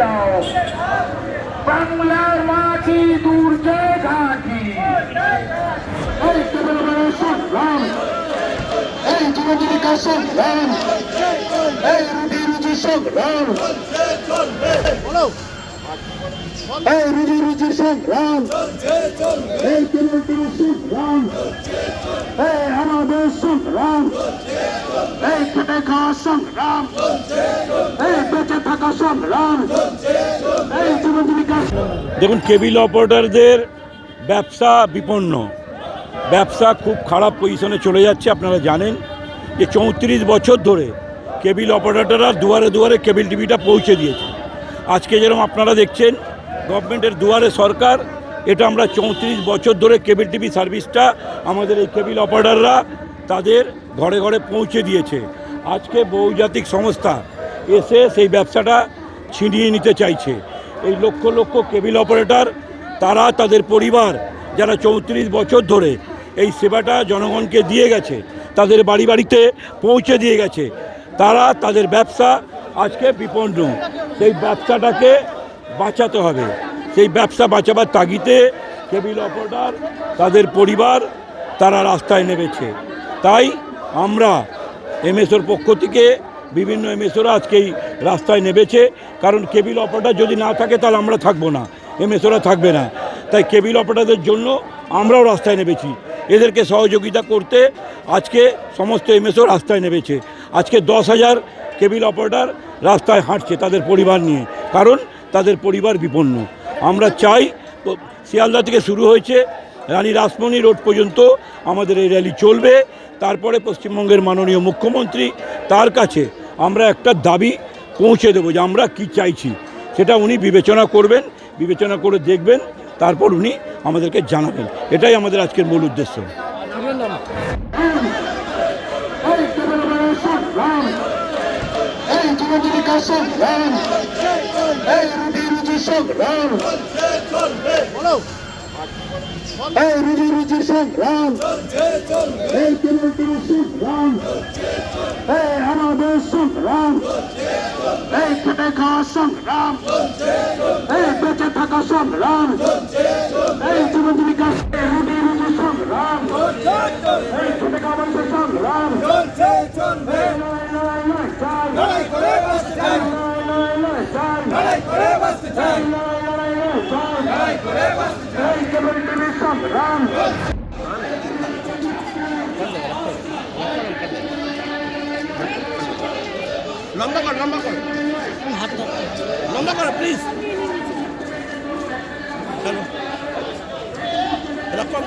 দাও বাংলার মাটি দুর্জয় ঘাটি এই কেবল সংগ্রাম। এই জীবন জীবিকা সংগ্রাম? এই রুটি রুজি সংগ্রাম। এই রুজি রুজি সংগ্রাম। এই কেবল কেবল সংগ্রাম। এই আমাদের সংগ্রাম। এই খেটে খাওয়া সংগ্রাম। এই বেঁচে থাকা সংগ্রাম। দেখুন কেবিল অপারেটরদের ব্যবসা বিপন্ন। ব্যবসা খুব খারাপ পজিশনে চলে যাচ্ছে, আপনারা জানেন। যে চৌত্রিশ বছর ধরে কেবিল অপারেটররা দুয়ারে দুয়ারে কেবিল টিভিটা পৌঁছে দিয়েছে। আজকে যেরকম আপনারা দেখছেন গভর্নমেন্টের দুয়ারে সরকার, এটা আমরা চৌত্রিশ বছর ধরে কেবিল টিভি সার্ভিসটা আমাদের এই কেবিল অপারেটররা তাদের ঘরে ঘরে পৌঁছে দিয়েছে। আজকে বহুজাতিক সংস্থা এসে সেই ব্যবসাটা ছিনিয়ে নিতে চাইছে। এই লক্ষ লক্ষ কেবিল অপারেটর, তারা তাদের পরিবার, যারা চৌত্রিশ বছর ধরে এই সেবাটা জনগণকে দিয়ে গেছে, তাদের বাড়ি বাড়িতে পৌঁছে দিয়ে গেছে, তারা তাদের ব্যবসা আজকে বিপন্ন। সেই ব্যবসাটাকে বাঁচাতে হবে। সেই ব্যবসা বাঁচাবার তাগিতে কেবিল অপারেটর, তাদের পরিবার, তারা রাস্তায় নেমেছে। তাই আমরা এমএসওর পক্ষ থেকে বিভিন্ন এমএসওরা আজকে এই রাস্তায় নেবেছে কারণ কেবিল অপারেটার যদি না থাকে, তাহলে আমরা থাকব না। এমএসওরা থাকবে না। তাই কেবিল অপারেটারদের জন্য আমরাও রাস্তায় নেবেছি এদেরকে সহযোগিতা করতে আজকে সমস্ত এমএসও রাস্তায় নেমেছে। আজকে দশ হাজার কেবিল অপারেটার রাস্তায় হাঁটছে তাদের পরিবার নিয়ে। কারণ তাদের পরিবার বিপন্ন। আমরা চাই, শিয়ালদা থেকে শুরু হয়েছে রানী রাসমণি রোড পর্যন্ত আমাদের এই র্যালি চলবে। তারপরে পশ্চিমবঙ্গের মাননীয় মুখ্যমন্ত্রী তার কাছে আমরা একটা দাবি পৌঁছে দেবো যে আমরা কি চাইছি সেটা উনি বিবেচনা করবেন বিবেচনা করে দেখবেন তারপর উনি আমাদেরকে জানাবেন এটাই আমাদের আজকের মূল উদ্দেশ্য রুজি খাওয়া সংগ্রাম। এই বেঁচে থাকা সংগ্রাম। এই জীবন জীবিকা রুটি রুজি সংগ্রাম। এই খেটে খাওয়া সংগ্রাম। এই লড়াই লড়াই লড়াই চাই লড়াই করে বাঁচতে চাই লড়াই লড়াই চাই লড়াই করে বাঁচতে চাই লড়াই লড়াই লড়াই চাই লড়াই করে বাঁচতে চাই এই কেবল টিভি সংগ্রাম লম্বা কর লম্বা কর। লম্বা কর প্লিজ চলো। এরকম